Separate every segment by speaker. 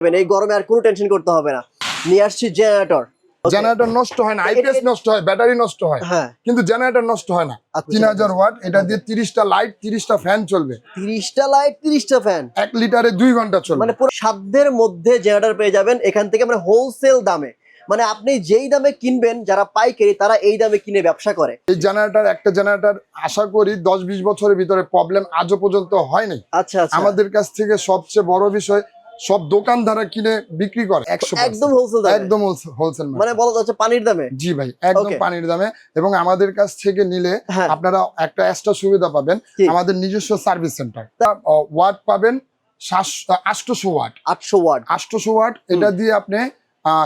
Speaker 1: এই গরমে আর কোনো টেনশন করতে হবে না। নিয়ে আসছি জেনারেটর
Speaker 2: জেনারেটর নষ্ট হয় না আইপিএস নষ্ট হয় ব্যাটারি নষ্ট হয়।
Speaker 1: হ্যাঁ।
Speaker 2: কিন্তু জেনারেটর নষ্ট হয় না।
Speaker 1: আচ্ছা।
Speaker 2: তিন হাজার ওয়াট এটা দিয়ে তিরিশটা লাইট তিরিশটা ফ্যান চলবে।
Speaker 1: তিরিশটা লাইট তিরিশটা ফ্যান
Speaker 2: এক লিটারে দুই ঘণ্টা চলবে।
Speaker 1: মানে পুরো সাধ্যের মধ্যে জেনারেটর পেয়ে যাবেন। এখান থেকে মানে হোলসেল দামে। মানে আপনি যেই দামে কিনবেন যারা পাইকারি তারা এই দামে কিনে ব্যবসা করে।
Speaker 2: এই জেনারেটর একটা জেনারেটর আশা করি দশ বিশ বছরের ভিতরে প্রবলেম আজও পর্যন্ত হয়নি।
Speaker 1: আচ্ছা আচ্ছা।
Speaker 2: আমাদের কাছ থেকে সবচেয়ে বড় বিষয় সব দোকান ধারা কিনে বিক্রি করে একশো
Speaker 1: একদম হোলসেল
Speaker 2: একদম হোলসেল
Speaker 1: মানে বলা যাচ্ছে পানির দামে?
Speaker 2: জি ভাই একদম পানির দামে। এবং আমাদের কাছ থেকে নিলে
Speaker 1: হ্যাঁ।
Speaker 2: আপনারা একটা এক্সট্রা সুবিধা পাবেন আমাদের নিজস্ব সার্ভিস সেন্টার ওয়াট পাবেন আটশোশো ওয়াট
Speaker 1: আটশো ওয়াট
Speaker 2: আটশো ওয়াট এটা দিয়ে আপনি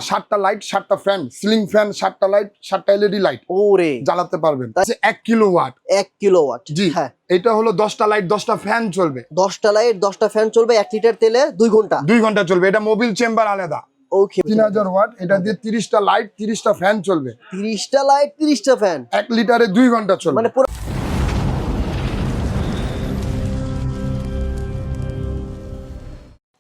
Speaker 2: সাতটা লাইট সাতটা ফ্যান সিলিং ফ্যান সাতটা লাইট সাতটা এলইডি লাইট
Speaker 1: ওরে।
Speaker 2: জ্বালাতে পারবেন। এক কিলো ওয়াট
Speaker 1: এক কিলো ওয়াট
Speaker 2: জি।
Speaker 1: হ্যাঁ।
Speaker 2: এটা হলো দশটা লাইট দশটা ফ্যান চলবে।
Speaker 1: দশটা লাইট দশটা ফ্যান চলবে এক লিটার তেলে দুই ঘণ্টা।
Speaker 2: দুই ঘণ্টা চলবে। এটা মোবিল চেম্বার আলাদা।
Speaker 1: ওকে
Speaker 2: তিন হাজার ওয়াট এটা দিয়ে তিরিশটা লাইট তিরিশটা ফ্যান চলবে।
Speaker 1: তিরিশটা লাইট তিরিশটা ফ্যান
Speaker 2: এক লিটারে দুই ঘণ্টা চলবে।
Speaker 1: মানে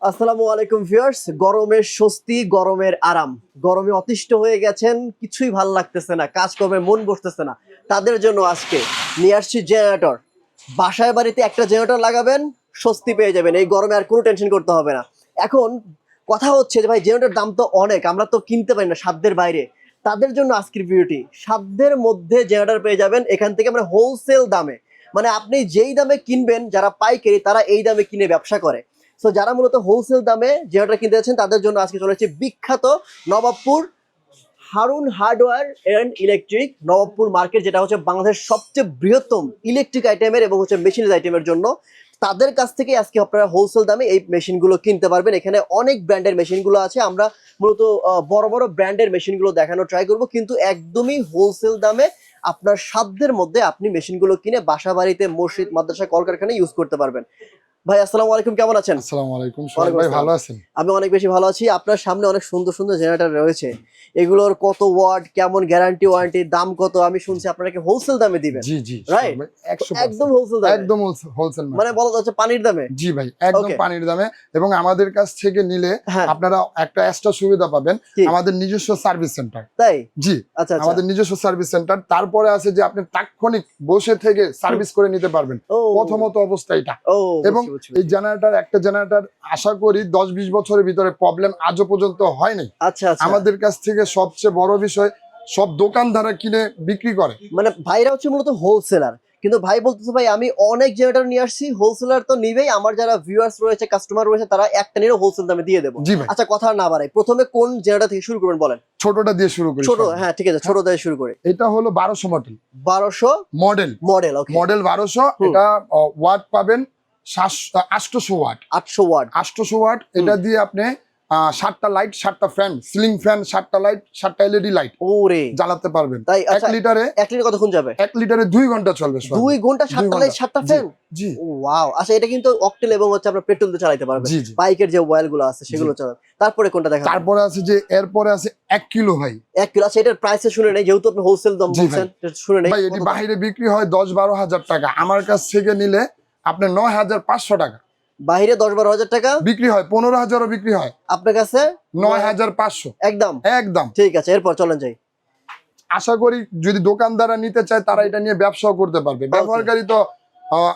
Speaker 1: আসসালামু আলাইকুম ভিউয়ার্স গরমের স্বস্তি, গরমের আরাম। গরমে অতিষ্ঠ হয়ে গেছেন, কিছুই ভালো লাগতেছে না কাজকর্মে মন বসতেছে না। তাদের জন্য আজকে নিয়ে আসছি জেনারেটর বাসায় বাড়িতে একটা জেনারেটর লাগাবেন, স্বস্তি পেয়ে যাবেন। এই গরমে আর কোনো টেনশন করতে হবে না। এখন কথা হচ্ছে যে ভাই জেনারেটর দাম তো অনেক, আমরা তো কিনতে পারি না সাধ্যের বাইরে। তাদের জন্য আজকের ভিডিওটি, সাধ্যের মধ্যে জেনারেটর পেয়ে যাবেন, এখান থেকে মানে হোলসেল দামে। মানে আপনি যেই দামে কিনবেন, যারা পাইকারি, তারা এই দামে কিনে ব্যবসা করে। সো যারা মূলত হোলসেল দামে জেনারেটর কিনতে যাচ্ছেন, তাদের জন্য আজকে চলে এসেছে বিখ্যাত Nawabpur Harun hardware and electric Nawabpur market যেটা হচ্ছে বাংলাদেশের সবচেয়ে বৃহত্তম ইলেকট্রিক আইটেমের এবং হচ্ছে মেশিনের আইটেমের জন্য। তাদের কাছ থেকে আজকে আপনারা হোলসেল দামে এই মেশিনগুলো কিনতে পারবেন। এখানে অনেক ব্র্যান্ডের মেশিনগুলো আছে। আমরা মূলত বড় বড় ব্র্যান্ডের মেশিনগুলো দেখানোর ট্রাই করব। কিন্তু একদমই হোলসেল দামে আপনার সাধ্যের মধ্যে আপনি মেশিনগুলো কিনে বাসা বাড়িতে মসজিদ, মাদ্রাসা, কলকারখানায় ইউজ করতে পারবেন। ভাই আসসালামু আলাইকুম কেমন আছেন?
Speaker 2: আসসালামু আলাইকুম
Speaker 1: ওয়ালাইকুম
Speaker 2: ভাই ভালো আছেন?
Speaker 1: আমি অনেক বেশি ভালো আছি। আপনার সামনে অনেক সুন্দর সুন্দর জেনারেটর রয়েছে। এগুলোর কত ওয়াট কেমন গ্যারান্টি ওয়ারেন্টি দাম কত আমি শুনছি আপনারা কি হোলসেল দামে দিবেন।
Speaker 2: জি জি? একশো
Speaker 1: একদম হোলসেল দামে।
Speaker 2: একদম হোলসেল
Speaker 1: মানে বলা যাচ্ছে পানির দামে।
Speaker 2: জি ভাই একদম পানির দামে। এবং আমাদের কাছ থেকে নিলে
Speaker 1: হ্যাঁ।
Speaker 2: আপনারা একটা এক্সট্রা সুবিধা পাবেন আমাদের নিজস্ব সার্ভিস সেন্টার
Speaker 1: তাই?
Speaker 2: জি
Speaker 1: আচ্ছা আচ্ছা।
Speaker 2: আমাদের নিজস্ব সার্ভিস সেন্টার তারপরে আছে যে আপনি তাৎক্ষণিক বসে থেকে সার্ভিস করে নিতে পারবেন। প্রথমত অবস্থা এটা।
Speaker 1: ও
Speaker 2: এবং এই জেনারেটর একটা জেনারেটর আশা করি দশ বিশ বছরের ভিতরে প্রবলেম আজও পর্যন্ত হয়নি।
Speaker 1: আচ্ছা আচ্ছা।
Speaker 2: আমাদের কাছ থেকে সবচেয়ে বড় বিষয় সব দোকানদারা কিনে বিক্রি করে।
Speaker 1: মানে ভাইরা হচ্ছে মূলত হোলসেলার কিন্তু ভাই বলতেছে ভাই আমি অনেক জেনারেটর নিয়ে আসছি হোলসেলার তো নিবেই। আমার যারা ভিউয়ার্স রয়েছে কাস্টমার রয়েছে তারা একটা নিয়ে হোলসেল দামে দিয়ে দেবো। আচ্ছা কথা না বাড়াই। প্রথমে কোন জেনারেটর থেকে শুরু করবেন বলেন?
Speaker 2: ছোটটা দিয়ে শুরু করি
Speaker 1: ছোট হ্যাঁ ঠিক আছে ছোট দিয়ে শুরু করে।
Speaker 2: এটা হলো বারোশো মডেল
Speaker 1: বারোশো
Speaker 2: মডেল
Speaker 1: মডেল ওকে
Speaker 2: মডেল বারোশো
Speaker 1: হুম।
Speaker 2: এটা ওয়াট পাবেন। আটশোশো ওয়াট।
Speaker 1: আটশো ওয়াট।
Speaker 2: আটশোশো ওয়াট এটা দিয়ে আপনি সাতটা লাইট সাতটা ফ্যান সিলিং ফ্যান সাতটা লাইট সাতটা এলইডি লাইট
Speaker 1: ওরে।
Speaker 2: জ্বালাতে পারবেন।
Speaker 1: তাই
Speaker 2: এক
Speaker 1: আচ্ছা
Speaker 2: লিটারে
Speaker 1: এক লিটার কতক্ষণ যাবে?
Speaker 2: এক লিটারে দুই ঘণ্টা চলবে
Speaker 1: দুই ঘণ্টা সাতটা লাইট সাতটা। ফ্যান
Speaker 2: জি।
Speaker 1: ওয়াও। আচ্ছা এটা কিন্তু অকটেল এবং হচ্ছে আপনার পেট্রোল দিয়ে চালাতে পারবেন। বাইকের যে ওয়েলগুলো আছে সেগুলো চালাবে তারপরে কোনটা দেখা
Speaker 2: তারপরে আছে যে এরপরে আছে এক কিলো ভাই।
Speaker 1: এক কিলো আচ্ছা এটার প্রাইসে শুনে নেই যেহেতু আপনি হোলসেল দাম বলছেন শুনে নেই।
Speaker 2: ভাই এটি বাইরে বিক্রি হয় দশ বারো হাজার টাকা। আমার কাছ থেকে নিলে আপনার নয় হাজার পাঁচশো টাকা।
Speaker 1: বাইরে দশ বারো হাজার টাকা?
Speaker 2: বিক্রি হয় পনেরো হাজারও বিক্রি হয়।
Speaker 1: আপনার কাছে?
Speaker 2: নয় হাজার পাঁচশো।
Speaker 1: একদম।
Speaker 2: একদম।
Speaker 1: ঠিক আছে এরপর চলেন যাই।
Speaker 2: আশা করি যদি দোকানদাররা নিতে চায় তারা এটা নিয়ে ব্যবসাও করতে পারবে। ব্যবহারকারী তো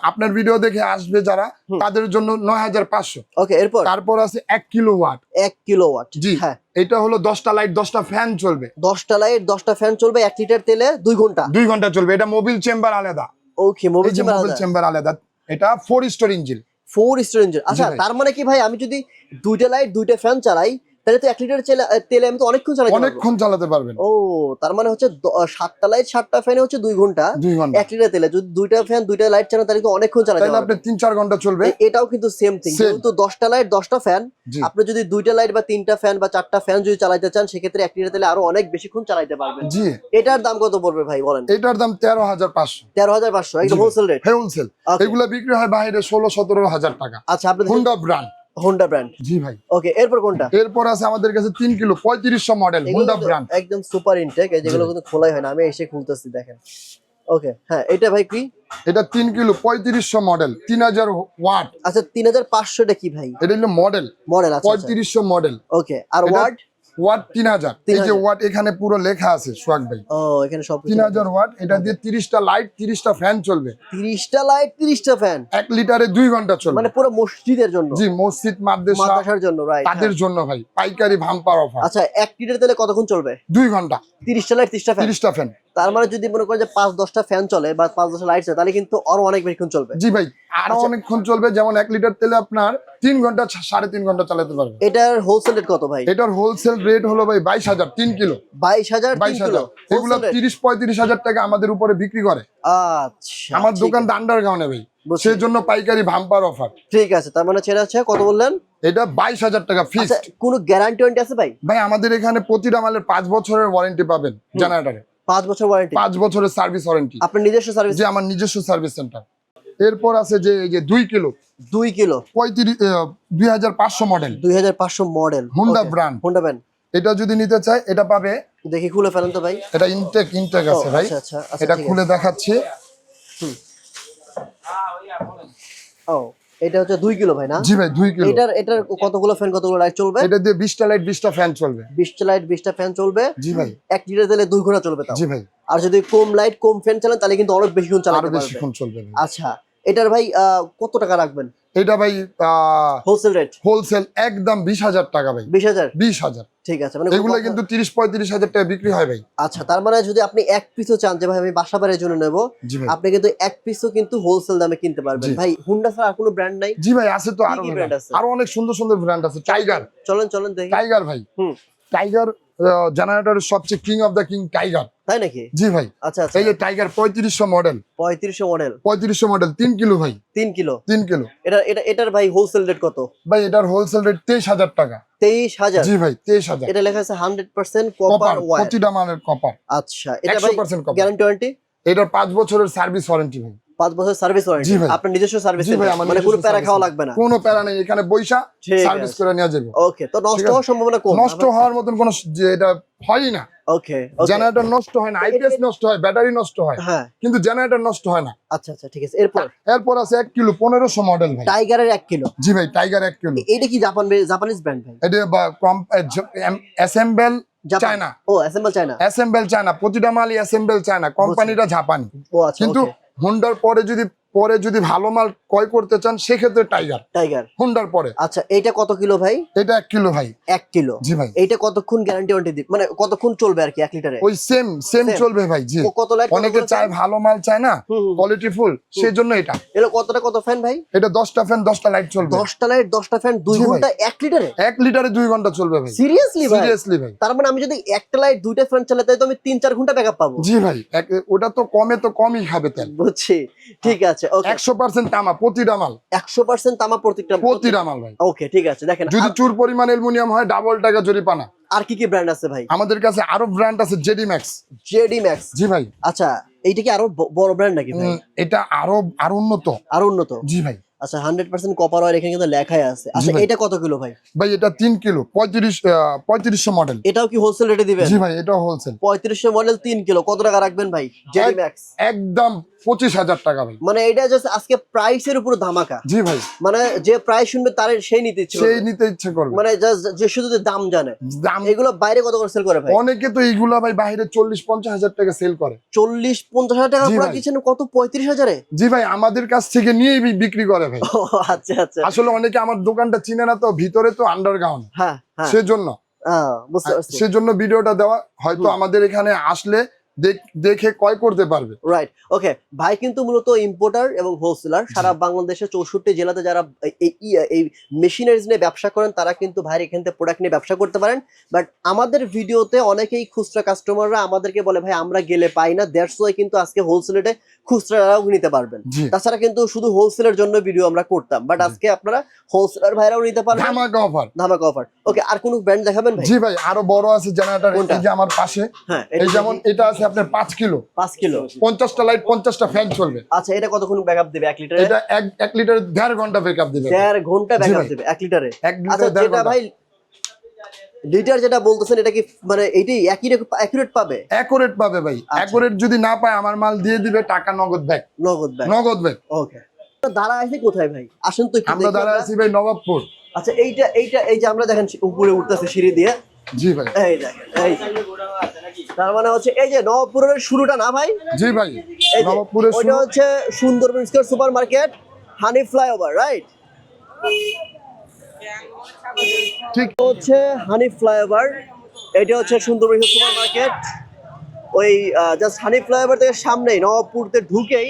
Speaker 2: আপনার ভিডিও দেখে আসবে যারা তাদের জন্য নয় হাজার পাঁচশো।
Speaker 1: ওকে এরপর?
Speaker 2: তারপর আছে এক কিলো ওয়াট
Speaker 1: এক কিলো ওয়াট
Speaker 2: জি।
Speaker 1: হ্যাঁ।
Speaker 2: এটা হলো দশটা লাইট দশটা ফ্যান চলবে।
Speaker 1: দশটা লাইট দশটা ফ্যান চলবে এক লিটার তেলে দুই ঘণ্টা।
Speaker 2: দুই ঘণ্টা চলবে। এটা মোবিল চেম্বার আলাদা।
Speaker 1: ওকে
Speaker 2: মোবিল চেম্বার আলাদা। এটা four stroke engine
Speaker 1: four stroke engine
Speaker 2: আচ্ছা
Speaker 1: তার মানে কি ভাই আমি যদি দুইটা লাইট দুইটা ফ্যান চালাই তাহলে তো এক লিটার তেলে আমি তো অনেকক্ষণ চালাই
Speaker 2: অনেকক্ষণ চালাতে পারবেন।
Speaker 1: ও তার মানে হচ্ছে সাতটা লাইট সাতটা ফ্যানে হচ্ছে দুই
Speaker 2: ঘণ্টা।
Speaker 1: এক লিটার তেলে যদি দুইটা ফ্যান দুইটা লাইট চালান তাহলে তো অনেকক্ষণ চালাতে
Speaker 2: তাহলে আপনি তিন চার ঘণ্টা চলবে।
Speaker 1: এটাও কিন্তু সেম থিং. দশটা লাইট দশটা ফ্যান আপনি যদি দুইটা লাইট বা তিনটা ফ্যান বা চারটা ফ্যান যদি চালাতে চান সেক্ষেত্রে এক লিটার তেলে আরও অনেক বেশিক্ষণ চালাতে পারবেন।
Speaker 2: জি।
Speaker 1: এটার দাম কত পড়বে ভাই বলেন?
Speaker 2: এটার দাম তেরো হাজার পাঁচশো।
Speaker 1: তেরো হাজার পাঁচশো একদম হোলসেল রেট
Speaker 2: হোলসেল এগুলা বিক্রি হয় বাইরে ষোলো সতেরো হাজার টাকা।
Speaker 1: আচ্ছা আপনি
Speaker 2: হুন্ডা ব্র্যান্ড
Speaker 1: হোন্ডা ব্র্যান্ড
Speaker 2: জি ভাই।
Speaker 1: ওকে এরপর কোনটা?
Speaker 2: এরপর আছে আমাদের কাছে তিন কিলো পঁয়ত্রিশশো মডেল হোন্ডা ব্র্যান্ড
Speaker 1: একদম সুপার ইনটেক এই যেগুলো কিন্তু খোলাই হয় না আমি এসে খুলতেছি দেখেন। ওকে হ্যাঁ এটা ভাই কি?
Speaker 2: এটা তিন কিলো পঁয়ত্রিশশো মডেল তিন হাজার ওয়াট
Speaker 1: আচ্ছা তিন হাজার পাঁচশো কি ভাই?
Speaker 2: এটা হলো মডেল
Speaker 1: মডেল আছে
Speaker 2: পঁয়ত্রিশশো মডেল
Speaker 1: ওকে আর ওয়াট
Speaker 2: ওয়াট তিন হাজার এই যে ওয়াট এখানে পুরো লেখা আছে সোহাগ ভাই।
Speaker 1: ও এখানে সব
Speaker 2: তিন হাজার ওয়াট এটা দিয়ে তিরিশটা লাইট তিরিশটা ফ্যান চলবে।
Speaker 1: তিরিশটা লাইট তিরিশটা ফ্যান
Speaker 2: এক লিটারে দুই ঘণ্টা চলবে।
Speaker 1: মানে পুরো মসজিদের জন্য।
Speaker 2: জি মসজিদ মাদ্রাসা
Speaker 1: মাদ্রাসার জন্য রাইট
Speaker 2: তাদের জন্য ভাই পাইকারি ভাম্পার অফার
Speaker 1: আচ্ছা এক লিটার তেলে কতক্ষণ চলবে?
Speaker 2: দুই ঘণ্টা।
Speaker 1: তিরিশটা লাইট তিরিশটা ফ্যান
Speaker 2: তিরিশটা ফ্যান
Speaker 1: তার মানে যদি মনে করেন যে পাঁচ দশটা ফ্যান চলে বা পাঁচ দশটা লাইট চলে তাহলে কিন্তু আরও অনেক বেশিক্ষণ চলবে।
Speaker 2: জি ভাই আরও
Speaker 1: আচ্ছা।
Speaker 2: অনেকক্ষণ চলবে যেমন এক লিটার তেলে আপনার তিন ঘণ্টা সাড়ে তিন ঘণ্টা চালাতে পারবে।
Speaker 1: এটার হোলসেল রেট কত ভাই?
Speaker 2: এটার হোলসেল রেট হলো ভাই বাইশ হাজার তিন কিলো।
Speaker 1: বাইশ হাজার
Speaker 2: বাইশ হাজার। এগুলো তিরিশ পঁয়ত্রিশ হাজার টাকা আমাদের উপরে বিক্রি করে।
Speaker 1: আচ্ছা
Speaker 2: আমার দোকান দান্ডার গ্রাউন্ডে ভাই। সেই জন্য পাইকারি ভাম্পার অফার
Speaker 1: ঠিক আছে তার মানে ছেড়ে আছে কত বললেন?
Speaker 2: এটা বাইশ হাজার টাকা ফিক্স
Speaker 1: আচ্ছা কোনো গ্যারান্টি আছে ভাই?
Speaker 2: ভাই আমাদের এখানে প্রতিটা মালের পাঁচ বছরের ওয়ারেন্টি পাবেন জেনারেটারে
Speaker 1: পাঁচ বছর ওয়ারেন্টি
Speaker 2: পাঁচ বছরের সার্ভিস ওয়ারেন্টি
Speaker 1: আপনার নিজস্ব সার্ভিস
Speaker 2: যে আমার নিজস্ব সার্ভিস সেন্টার এরপর আছে যে এই যে দুই কিলো।
Speaker 1: দুই কিলো।
Speaker 2: পঁয়ত্রিশ দুই হাজার পাঁচশো মডেল
Speaker 1: দুই হাজার পাঁচশো model
Speaker 2: Honda brand।
Speaker 1: Honda brand
Speaker 2: এটা যদি নিতে চাই এটা পাবে।
Speaker 1: দেখি খুলে ফেলেন তো ভাই।
Speaker 2: এটা ইনটেক ইনটেক আছে ভাই।
Speaker 1: আচ্ছা আচ্ছা আচ্ছা
Speaker 2: এটা খুলে। দেখাচ্ছি।
Speaker 1: ও। এটা হচ্ছে দুই কিলো ভাই না?
Speaker 2: জি ভাই দুই কিলো।
Speaker 1: এটার এটার কতগুলো ফ্যান কতগুলো লাইট চলবে?
Speaker 2: এটা দিয়ে বিশটা লাইট বিশটা ফ্যান চলবে।
Speaker 1: বিশটা লাইট বিশটা ফ্যান চলবে।
Speaker 2: জি ভাই।
Speaker 1: এক লিটার তেলে দুই ঘণ্টা চলবে তাও।
Speaker 2: জি ভাই।
Speaker 1: আর যদি কম লাইট কম ফ্যান চালান তাহলে কিন্তু অনেক বেশিক্ষণ চালাতে পারবে
Speaker 2: বেশিক্ষণ চলবে
Speaker 1: আচ্ছা এটার ভাই আহ, কত টাকা রাখবেন?
Speaker 2: এটা ভাই
Speaker 1: হোলসেল রেট
Speaker 2: হোলসেল একদম বিশ হাজার টাকা ভাই।
Speaker 1: বিশ হাজার?
Speaker 2: বিশ হাজার।
Speaker 1: ঠিক আছে মানে
Speaker 2: এগুলো কিন্তু তিরিশ পঁয়ত্রিশ হাজার টাকা বিক্রি হয় ভাই।
Speaker 1: আচ্ছা তার মানে যদি আপনি এক পিসও চান যে ভাই আমি বাসা বাড়ির জন্য নেব আপনি কিন্তু এক পিসও কিন্তু হোলসেল দামে কিনতে পারবেন। ভাই হুন্ডা ছাড়া আর কোনো ব্র্যান্ড নাই?
Speaker 2: জি ভাই আছে তো
Speaker 1: আরও
Speaker 2: brand
Speaker 1: আছে?
Speaker 2: আরও অনেক সুন্দর সুন্দর ব্র্যান্ড আছে টাইগার
Speaker 1: চলেন চলেন দেখি।
Speaker 2: টাইগার ভাই।
Speaker 1: হুম।
Speaker 2: টাইগার জেনারেটরের সবচেয়ে king of the king Tiger
Speaker 1: তাই নাকি?
Speaker 2: জি ভাই।
Speaker 1: আচ্ছা আচ্ছা।
Speaker 2: এই যে টাইগার পঁয়ত্রিশশো মডেল
Speaker 1: পঁয়ত্রিশশো মডেল
Speaker 2: পঁয়ত্রিশশো মডেল তিন কিলো ভাই।
Speaker 1: তিন কিলো।
Speaker 2: তিন কিলো।
Speaker 1: এটা এটা এটার ভাই হোলসেল রেট কত?
Speaker 2: ভাই এটার হোলসেল রেট তেইশ হাজার টাকা।
Speaker 1: তেইশ হাজার?
Speaker 2: জি ভাই তেইশ হাজার।
Speaker 1: এটা লেখা আছে হান্ড্রেড পার্সেন্ট
Speaker 2: কপার প্রতিটা মানের কপার
Speaker 1: আচ্ছা এটা ভাই গ্যারান্টি ওয়ারেন্টি
Speaker 2: এটার পাঁচ বছরের সার্ভিস ওয়ারেন্টি ভাই।
Speaker 1: পাঁচ বছর সার্ভিস ওয়ারেন্টি আপনার নিজস্ব সার্ভিস মানে কোনো প্যারা খাওয়া লাগবে না।
Speaker 2: কোনো প্যারা নেই এখানে বৈশা সার্ভিস করে নেওয়া যাবে।
Speaker 1: ওকে তো নষ্ট হওয়ার সম্ভাবনা কম।
Speaker 2: নষ্ট হওয়ার মতন কোনো এটা হয়ই না।
Speaker 1: ওকে
Speaker 2: জেনারেটর নষ্ট হয় না আইপিএস নষ্ট হয় ব্যাটারি নষ্ট হয়
Speaker 1: হ্যাঁ।
Speaker 2: কিন্তু জেনারেটর নষ্ট হয় না।
Speaker 1: আচ্ছা আচ্ছা ঠিক আছে। এরপর?
Speaker 2: এরপর আছে এক কিলো পনেরোশো মডেল ভাই।
Speaker 1: টাইগারের এক কিলো।
Speaker 2: জি ভাই টাইগার এক কিলো।
Speaker 1: এইটা কি জাপান জাপানিজ ব্র্যান্ড ভাই?
Speaker 2: এটা কম অ্যাসেম্বল চায়না
Speaker 1: ও অ্যাসেম্বল চায়না
Speaker 2: অ্যাসেম্বল চায়না প্রতিটা মালই অ্যাসেম্বল চায়না কোম্পানিটা জাপানি কিন্তু হুন্ডার পরে যদি পরে যদি ভালো মাল ক্রয় করতে চান সেক্ষেত্রে টাইগার
Speaker 1: টাইগার
Speaker 2: হুন্ডার পরে।
Speaker 1: আচ্ছা এটা কত কিলো ভাই?
Speaker 2: এটা এক কিলো ভাই।
Speaker 1: এক কিলো।
Speaker 2: জি ভাই।
Speaker 1: এটা কতক্ষণ গ্যারান্টি ওয়ারেন্টি দিবে মানে কতক্ষণ চলবে আর কি এক লিটারে?
Speaker 2: ওই সেম সেম চলবে ভাই জি।
Speaker 1: কত লাইট
Speaker 2: অনেকে চায় ভালো মাল চায় না। কোয়ালিটি ফুল সেই জন্য এটা।
Speaker 1: এটা কতটা কত ফ্যান ভাই?
Speaker 2: এটা দশটা ফ্যান দশটা লাইট চলবে।
Speaker 1: দশটা লাইট দশটা ফ্যান দুই ঘণ্টা এক লিটারে?
Speaker 2: এক লিটারে দুই ঘণ্টা চলবে ভাই।
Speaker 1: সিরিয়াসলি ভাই?
Speaker 2: সিরিয়াসলি ভাই।
Speaker 1: তার মানে আমি যদি একটা লাইট দুইটা ফ্যান চালাই তাই তো আমি তিন চার ঘণ্টা ব্যাকআপ পাবো।
Speaker 2: জি ভাই ওটা তো কমে তো কমই খাবে তেল।
Speaker 1: বুঝছি। ঠিক আছে।
Speaker 2: একশো পার্সেন্ট তামা প্রতিটা মাল।
Speaker 1: একশো পার্সেন্ট তামা প্রত্যেকটা
Speaker 2: প্রতিটা মাল ভাই।
Speaker 1: ওকে ঠিক আছে দেখেন
Speaker 2: যদি চুর পরিমাণ অ্যালুমিনিয়াম হয় ডাবল টাকা জরিপানা
Speaker 1: আর কি কি ব্র্যান্ড আছে ভাই?
Speaker 2: আমাদের কাছে আরও ব্র্যান্ড আছে জেডি ম্যাক্স
Speaker 1: জেডি ম্যাক্স
Speaker 2: জি ভাই।
Speaker 1: আচ্ছা এইটা কি আরও বড় ব্র্যান্ড নাকি ভাই?
Speaker 2: এটা আরও আরও উন্নত।
Speaker 1: আরও উন্নত?
Speaker 2: জি ভাই।
Speaker 1: আচ্ছা হান্ড্রেড পার্সেন্ট কপার এখানে কিন্তু লেখাই আছে। আচ্ছা এটা কত কিলো ভাই?
Speaker 2: ভাই এটা তিন কিলো পঁয়ত্রিশ পঁয়ত্রিশশো মডেল
Speaker 1: এটাও কি হোলসেল রেটে দিবেন?
Speaker 2: জি ভাই হোলসেল
Speaker 1: পঁয়ত্রিশশো মডেল তিন কিলো। কত টাকা রাখবেন ভাই? জেডি ম্যাক্স
Speaker 2: একদম পঁচিশ হাজার টাকা ভাই।
Speaker 1: মানে এটা জাস্ট আজকে প্রাইসের উপর ধামাকা।
Speaker 2: জি ভাই।
Speaker 1: মানে যে প্রাইস শুনবে তার সেই নিতে ইচ্ছে
Speaker 2: সেই নিতে ইচ্ছে করবে।
Speaker 1: মানে যে শুধু দাম জানে।
Speaker 2: দাম
Speaker 1: এগুলো বাইরে কত করে সেল করে ভাই?
Speaker 2: অনেকে তো এইগুলা ভাই বাইরে চল্লিশ পঞ্চাশ হাজার টাকা সেল করে।
Speaker 1: চল্লিশ পঞ্চাশ হাজার টাকা পুরো। কত পঁয়ত্রিশ হাজারে?
Speaker 2: জি ভাই আমাদের কাছ থেকে নিয়েই বিক্রি করে ভাই।
Speaker 1: আচ্ছা আচ্ছা।
Speaker 2: আসলে অনেকে আমার দোকানটা চিনে না তো ভিতরে তো আন্ডারগ্রাউন্ড
Speaker 1: হ্যাঁ হ্যাঁ।
Speaker 2: সেজন্য।
Speaker 1: বুঝতে পারছি।
Speaker 2: সেজন্য ভিডিওটা দেওয়া। হয়তো আমাদের এখানে আসলে দেখ- দেখে ক্রয় করতে পারবে।
Speaker 1: রাইট ওকে ভাই কিন্তু মূলত ইম্পোর্টার এবং হোলসেলার সারা বাংলাদেশে চৌষট্টি জেলাতে যারা এই- এই মেশিনারিজ নিয়ে ব্যবসা করেন তারা কিন্তু ভাইয়ের এখান থেকে প্রোডাক্ট নিয়ে ব্যবসা করতে পারেন। বাট আমাদের ভিডিওতে অনেকেই খুচরা কাস্টমাররা আমাদেরকে বলে ভাই আমরা গেলে পাই না। দেড়শো কিন্তু আজকে হোলসেলেটে খুচরারাও নিতে পারবেন। তাছাড়া কিন্তু শুধু হোলসেলের জন্য ভিডিও আমরা করতাম বাট আজকে আপনারা হোলসেলার ভাইরাও নিতে পারবেন।
Speaker 2: ধামাকা অফার
Speaker 1: ধামাকা অফার ওকে আর কোন ব্র্যান্ড দেখাবেন ভাই?
Speaker 2: জি ভাই আরও বড় আছে জেনারেটর এই যে আমার পাশে।
Speaker 1: হ্যাঁ
Speaker 2: এই যেমন এটা আছে আপনার পাঁচ কিলো।
Speaker 1: পাঁচ কিলো।
Speaker 2: পঞ্চাশটা লাইট পঞ্চাশটা ফ্যান চলবে।
Speaker 1: আচ্ছা এটা কতক্ষণ ব্যাকআপ দেবে? এক লিটারে
Speaker 2: এটা এক এক লিটার দেড় ঘণ্টা ব্যাকআপ দেবে।
Speaker 1: দেড় ঘণ্টা
Speaker 2: জি
Speaker 1: ব্যাকআপ দেবে এক লিটারে।
Speaker 2: এক
Speaker 1: আচ্ছা
Speaker 2: লিটার
Speaker 1: যেটা
Speaker 2: ঘণ্টা।
Speaker 1: ভাই লিটার যেটা বলতেছেন এটা কি মানে একই অ্যাকুরেট পাবে?
Speaker 2: অ্যাকুরেট পাবে ভাই।
Speaker 1: আচ্ছা।
Speaker 2: অ্যাকুরেট যদি না পায় আমার মাল দিয়ে দিবে টাকা নগদ ব্যাগ।
Speaker 1: নগদ ব্যাগ।
Speaker 2: নগদ ব্যাগ।
Speaker 1: ওকে দাঁড়া আছে কোথায় ভাই? আসেন তো
Speaker 2: আমরা দাঁড়া আছি ভাই নবাবপুর।
Speaker 1: আচ্ছা এইটা এইটা এই যে আমরা দেখেন উপরে উঠতেছে সিঁড়ি দিয়ে।
Speaker 2: জি ভাই।
Speaker 1: এই দেখেন এই তার মানে হচ্ছে এই যে নবপুরের শুরুটা না ভাই?
Speaker 2: জি ভাই নবাবপুরের
Speaker 1: ওইটা হচ্ছে Sundarban square super market Hanif flyover right
Speaker 2: ঠিক
Speaker 1: হচ্ছে হানি ফ্লাইওভার। এটা হচ্ছে সুন্দরবন সুপার মার্কেট। ওই জাস্ট হানি ফ্লাইওভার থেকে সামনেই, নবাবপুরতে ঢুকেই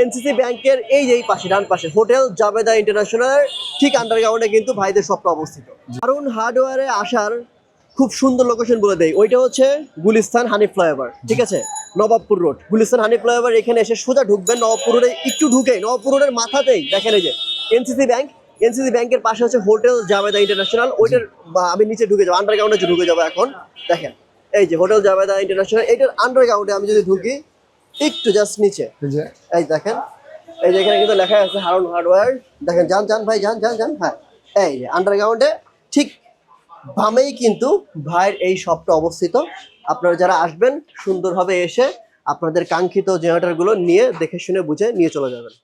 Speaker 1: এনসিসি ব্যাংকের এই যে পাশে, ডান পাশে, হোটেল জাবেদা ইন্টারন্যাশনাল ঠিক আন্ডারগ্রাউন্ডে কিন্তু ভাইদের শপটা অবস্থিত। হারুন হার্ডওয়্যারে আসার খুব সুন্দর লোকেশন বলে দেয় ওইটা হচ্ছে গুলিস্তান হানি ফ্লাইওভার, ঠিক আছে? নবাবপুর রোড। গুলিস্তান হানি ফ্লাইওভার এখানে এসে সোজা ঢুকবেন, নবাবপুর রোডে একটু ঢুকে নবাবপুর রোডের মাথাতেই দেখেন এই যে, এনসিসি ব্যাংক এনসিসি ব্যাংকের পাশে হচ্ছে হোটেল জাবেদা ইন্টারন্যাশনাল ওইটার আমি নিচে ঢুকে যাব আন্ডারগ্রাউন্ডে ঢুকে যাব এখন। দেখেন এই যে হোটেল জাবেদা ইন্টারন্যাশনাল এটার আন্ডারগ্রাউন্ডে আমি যদি ঢুকি একটু জাস্ট নিচে।
Speaker 2: এই
Speaker 1: এই দেখেন এই যে এখানে কিন্তু লেখা আছে হারুন হার্ডওয়্যার। দেখেন যান যান ভাই যান যান যান হ্যাঁ। এই যে আন্ডারগ্রাউন্ডে ঠিক বামেই কিন্তু ভাইয়ের এই শপটা অবস্থিত। আপনারা যারা আসবেন সুন্দরভাবে এসে আপনাদের কাঙ্ক্ষিত জেনারেটরগুলো নিয়ে দেখে শুনে বুঝে নিয়ে চলে যাবেন।